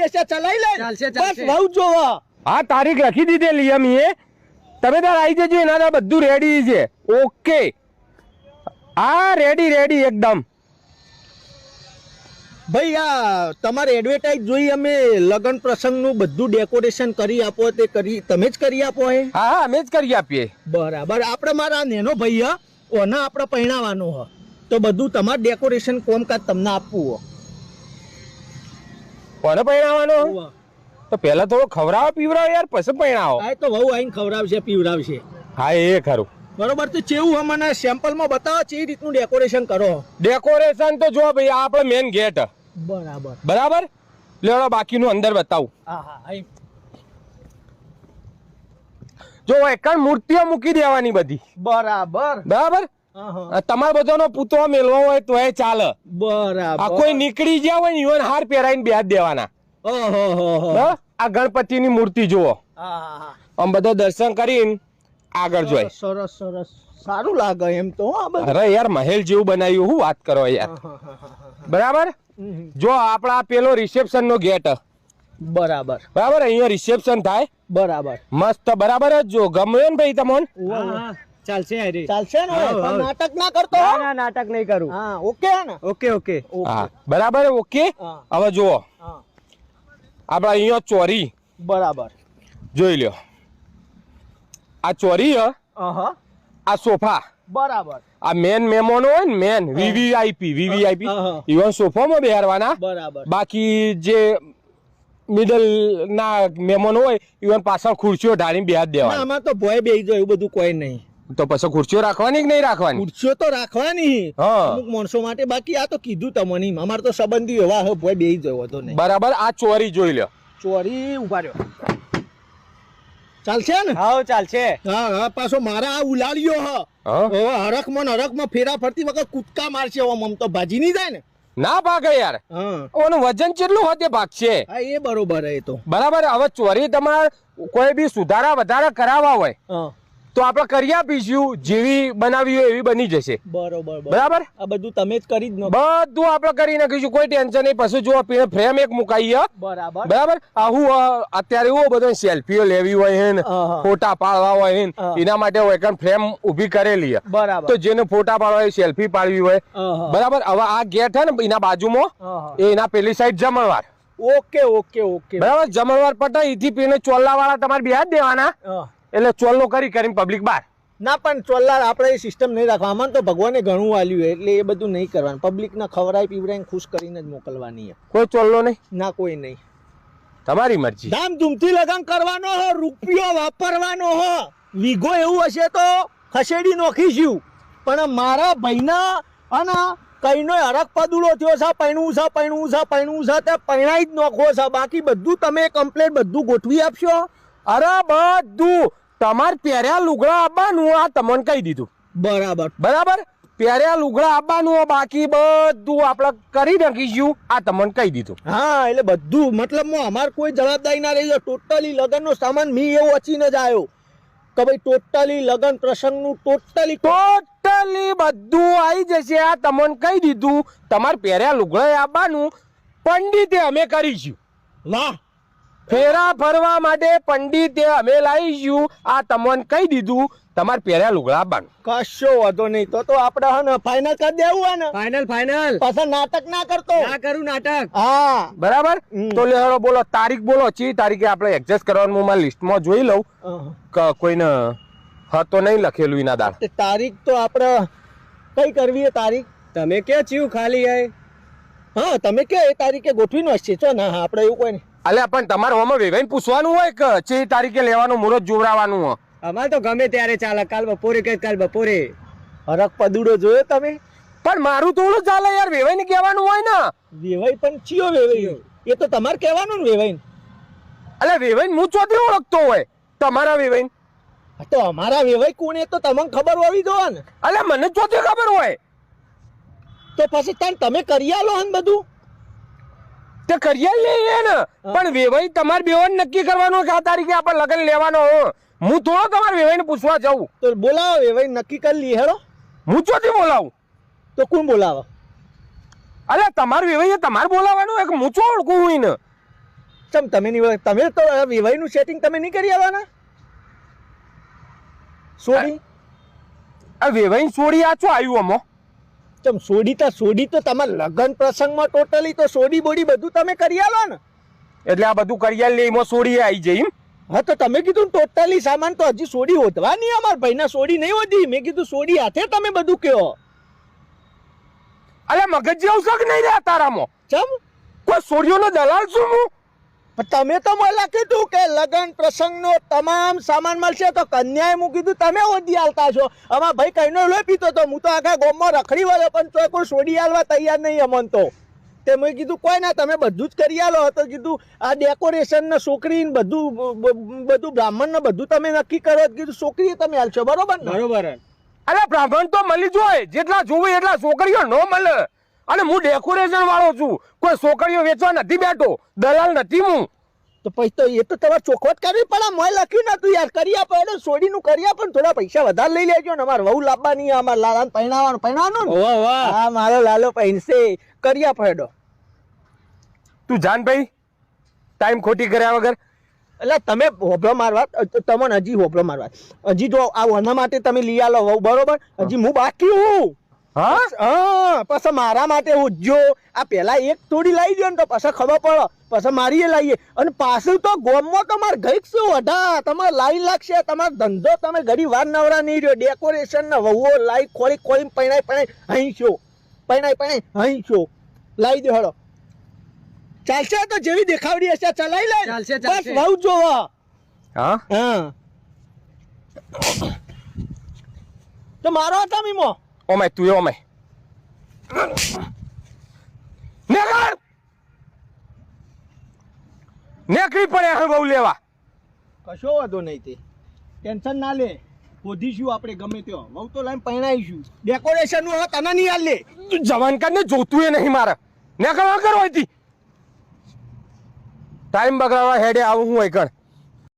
હશે ચલાઈ લે. ચાલશે, બસ વહુ જોવા. હા તારીખ લખી દીધેલી એમ તમે તાર આવી જજો એના તાર બધું રેડી છે. ઓકે આ રેડી રેડી એકદમ. ભાઈ આ તમારે એડવર્ટાઇઝ જોઈ અમે લગ્ન પ્રસંગનું બધું ડેકોરેશન કરી આપો તે કરી તમે જ કરી આપો હે હા હા અમે જ કરી આપીએ. બરાબર. આપણે મારા નેનો ભાઈ ઓના આપણે પહેણાવાનું હ. તો બધું તમારે ડેકોરેશન કોમકાજ તમને આપવું હો. કોને પહેણાવાનો તો પહેલા થોડો ખવડાવો પીવડાવો યાર પછી પહેણાવો આ તો વહુ આઈને ખવરાવશે પીવરાવશે હા એ ખરું. બરોબર તો ચેવું અમને મને સેમ્પલમાં બતાવો ચે રીતનું ડેકોરેશન કરો. ડેકોરેશન તો જો ભાઈ આ આપણે મેન ગેટ બરાબર. બરાબર? લેવડો બાકીનું અંદર બતાવું. હા હા જો એક મૂર્તિઓ મૂકી દેવાની બધી. બરાબર. બરાબર? તમારા બધાનો પૂતળો મેળવો હોય તો એ ચાલે. બરાબર. આ કોઈ નીકળી ગયા હોય ને ઈવન હાર પહેરાઈને બેહાડ દેવાના. આ ગણપતિ ની મૂર્તિ જુઓ. આમ બધા દર્શન કરીને આગળ જોઈ. સરસ સરસ સારું લાગે એમ તો. અરે યાર મહેલ જેવું બનાવ્યું હું વાત કરો યાર. બરાબર? જો આપણા પેલો રિસેપ્શન નો ગેટ. બરાબર. બરાબર? અહીંયા રિસેપ્શન થાય. બરાબર. મસ્ત બરાબર જ જો. ગમ્યો ને ભાઈ તમને? ચાલશે હરી. ચાલશે ને? પણ નાટક ના કરતો ના નાટક નહીં કરું. હા ઓકે ને? Okay okay. હા બરાબર ઓકે? હવે જુઓ. હા. આપણે અહીંયા ચોરી. બરાબર. જોઈ લ્યો. આ ચોરી આ સોફા. બરાબર. આ મેન મેમોનો હોય ને મેન વીવીઆઈપી વીવીઆઈપી. ઇવન સોફામાં બેહારવાના બરાબર. બાકી જે મિડલ ના મેમોનો હોય ઇવન પાછળ ખુરશીઓ ઢાળીને બેહાડ દેવા દેવાની. આમાં તો ભય બેહી જાય એવું બધું કોઈ નહીં. તો પછી ખુરશીઓ રાખવાની કે નહીં રાખવાની? ખુરશીઓ તો રાખવાની. અમુક માણસો માટે બાકી આ તો કીધું તમને અમારે તો સંબંધી એવા હે બેહી જાય તો નહીં. બરાબર આ ચોરી જોઈ લ્યો. ચોરી ઊભા રહ્યો. ચાલશે ને? હા ચાલશે. હા હા પાછો મારા આ ઉલાળ્યો? હવે હરખમાં ને હરખમાં ફેરા ફરતી વખત કૂદકા મારશે હવે આમ તો ભાજી નહીં જાય ને? ના ભાગે યાર. હા. ઓનું વજન કેટલું હોય તે ભાગશે? હા એ બરોબર હે એ તો. બરાબર હવે ચોરી તમારે કોઈ બી સુધારા વધારા કરાવવા હોય હા. તો આપણે કરી આપીશું જેવી બનાવી હોય એવી બની જશે. બરોબર બરોબર. આ બધું તમે જ કરી જ બધું આપણે કરી નાખીશું કોઈ ટેન્શન નહીં. પછી જો પીણે ફ્રેમ એક મુકાઈએ બરાબર. બરાબર? આ હું અત્યારે એવું બધો સેલ્ફીઓ લેવી હોય હે ને. ફોટા પાડવા હોય હે એના માટે હોય ફ્રેમ ઊભી કરેલી. બરાબર. તો જેને ફોટા પાડવા હોય સેલ્ફી પાડવી હોય બરાબર? હવે આ ગેટ હે ને એના બાજુમાં એના પેલી સાઈડ જમણવાર. Okay okay okay. બરાબર? જમણવાર પટાઈ થી પીને ચોલ્લા વાળા તમારે બેહાડ દેવાના. એટલે ચોલ્લો કરી કરીને પબ્લિક બહાર ના પણ ચોલ્લા આપણે એ સિસ્ટમ નહીં રાખવા. આમાં તો ભગવાને ઘણું વાલ્યું એટલે એ બધું નહીં કરવાનું. પબ્લિકને ખવડાવી પીવડાવીને ખુશ કરીને જ મોકલવાની. કોઈ ચોલ્લો નહીં? ના કોઈ નહીં. તમારી મરજી. ધામધૂમથી લગન કરવાનો હો રૂપિયો વાપરવાનો હો. વીઘો એવું હશે તો ખસેડી નોખીશું. પણ મારા ભાઈના અને કઈનો હરક પદુડો થયો છે પૈણું છે પૈણું છે પૈણું છે તે પૈણાઈ જ નોખો છે. બાકી બધું તમે કમ્પ્લેટ બધું ગોઠવી આપશો. અરે બધું. તમારે પહેર્યા લુગડા આપવાનું આ તમને કહી દીધું. બરાબર. બરાબર? પહેર્યા લુગડા આપવાનું બાકી બધું આપણે કરી નાખીશું. આ તમને કહી દીધું. હા એટલે બધું મતલબ અમારે કોઈ જવાબદારી ના રહી ટોટલી લગનનો સામાન મી એવો અચીને જ આવ્યો કે ભાઈ ટોટલી લગન પ્રસંગનું ટોટલી ટોટલી બધું આવી જશે આ તમને કહી દીધું. તમારે પહેર્યા લુગડા આપવાનું. પંડિતે અમે કરીશું. વાહ. ફેરા ફરવા માટે પંડિતે અમે લાવીશું આ તમને કહી દીધું તમારે પહેર્યા લુગડા આપવાનું કશો વાંધો નહીં. તો તો આપણે હે ને ફાઇનલ કરી દેવું હે ને? ફાઇનલ ફાઇનલ પાછા નાટક ના કરતો ના કરું નાટક. હા. બરાબર? તો તો લેહડો બોલો તારીખ બોલો. ચી તારીખે આપણે એડજસ્ટ કરવાનું હું મારા લિસ્ટમાં જોઈ લઉં. કે કોઈને હતો નહીં લખેલું એના દાળ. તારીખ તો આપણે કઈ કરવી એ તારીખ? તમે કે ચીયું ખાલી આય? હા તમે કે એ તારીખે ગોઠવી નો છે ચો ના હા આપણે એવું કોઈ નહીં. અલ્યા પણ તમારે હોમાં વેવાઈને પૂછવાનું હોય કે ચે તારીખે લેવાનું મુહૂર્ત જોવરાવાનું હોય? અમારે તો ગમે ત્યારે ચાલે કાલ બપોરે કે કાલ બપોરે. હરક પદુડો જોયો તમે? પણ મારું થોડું ચાલે યાર વેવાઈને કહેવાનું હોય ને. વેવાઈ પણ ચિયો વેવાઈ? એ તો તમારે કહેવાનું ને વેવાઈને. અલ્યા વેવાઈને હું ચોથી ઓળખતો હોય? તમારા વેવાઈને? તો અમારા વેવાઈ કોણ એ તો તમને ખબર હોવી જોવા ને અલ્યા મને ચોથી ખબર હોય. તો પછી તાન તમે કરી આલો હન બધું? તે કરીએ લઈએ ને પણ વેવાઈ તમારે બેવાને નક્કી કરવાનું કે આ તારીખે આપણે લગ્ન લેવાનો હો. હું થોડો તમારે વેવાઈને પૂછવા જાઉં. તો બોલાવો વેવાઈ નક્કી કરી લઈએ હેડો. હું ચોથી બોલાવું? તો કોણ બોલાવો? અરે તમારે વેવાઈએ તમારે બોલાવવાનું એક હું ચો ઓળખું હું એને? ચમ તમે નહીં તમે તો વેવાઈનું સેટિંગ તમે નહીં કરી આવવાના સોડી આ વેવાઈ સોડી આ છો આવ્યું અમો. ચમ સોડી તો સોડી તો તમારા લગ્ન પ્રસંગમાં ટોટલી તો સોડી બોડી બધું તમે કરી આલો ને. એટલે આ બધું કરી લે એમાં સોડી આવી જઈ હા તો તમે કીધું ટોટલી સામાન તો હજી સોડી હોતવાની અમાર ભાઈના સોડી નહીં હોતી મેં કીધું સોડી હાથે તમે બધું કયો અલે મગજ જેવું સગ નહીં રહ્યા તારામાં? ચમ? કોઈ સોડીઓનો દલાલ છું હું? તમે તો મને કીધું કે લગ્ન પ્રસંગનો તમામ સામાન મળશે તો કન્યાએ મૂકી કીધું તમે ઓધી આલતા છો. આમાં ભાઈ કઈનો લોહી પીતો તો હું તો આખા ગોમમાં રખડી વાળો પણ તો કોઈ સોડી આવવા તૈયાર નહીં અમન તો. તે મેં કીધું કોઈ ના તમે બધું જ કરી આલો. તો કીધું આ ડેકોરેશન ને છોકરી ને બધું બધું બ્રાહ્મણ ને બધું તમે નક્કી કરો. તો કીધું છોકરી તમે હાલશો. બરોબર બરોબર. અરે બ્રાહ્મણ તો મળી જોય જેટલા જોવે એટલા છોકરીઓ ન મળે. અને હું ડેકોરેશન વાળો છું. કોઈ છોકરીઓ વેચવા નથી બેઠો. દલાલ નથી હું. તો પછી તો એ તો તમારે ચોખવટ કરવી પડે. મેં લખ્યું નતું યાર. કરી આપો. એટલે સોડીનું કરી આપો ને થોડા પૈસા વધારે લઈ લેજો ને અમારે વહુ લાવવાની અમારે લાલાને પહેણાવાનું પહેણાવાનું ને? વાહ વાહ. હા મારો લાલો પહેરશે કરી આપો એડો. તું જાન ભાઈ ટાઈમ ખોટી કર્યા વગર. એટલે તમે હોભળો મારવા તમને હજી હોભળો મારવા હજી જો આ વના માટે તમે લઈ આલો વહુ બરોબર? હજી હું બાકી હું. હા? હા પછી મારા માટે હું જો આ પેલા એક તોડી લાવી દો ને તો પછી ખબર પડે. પછી મારી એ લાવીએ અને પાછું તો ગોમમાં તમારે ગઈક શું વઢા તમારે લાઈન લાગશે. તમારો ધંધો તમે ઘડી વાર નવરા નહીં રહ્યો. ડેકોરેશન ને વહુઓ લાઈ ખોળી ખોળી પૈણાઈ પૈણાઈ અહીં છો પૈણાઈ પૈણાઈ અહીં છો લાવી દો હળો ચાલશે તો જેવી દેખાવડી હશે. ચલાવી લે ચાલશે, બસ ચાલશે. વહુ જોવા. હા? હા. તો મારો હતા મીમો. તું એ ઓમાય નેકળ નેકળી પડે હવે બહુ લેવા કશો વાંધો નહીં તે. ટેન્શન ના લે. શોધીશું આપણે ગમે ત્યાં વહુ તો લાઈન પહેણાઈશું ડેકોરેશનનું હવે તને નહીં હાલ લે. તું જવાન ને જોતું એ નહીં મારે. નેકળ વગર હોય તી ટાઈમ બગાડવા હેડે આવું હું એકણ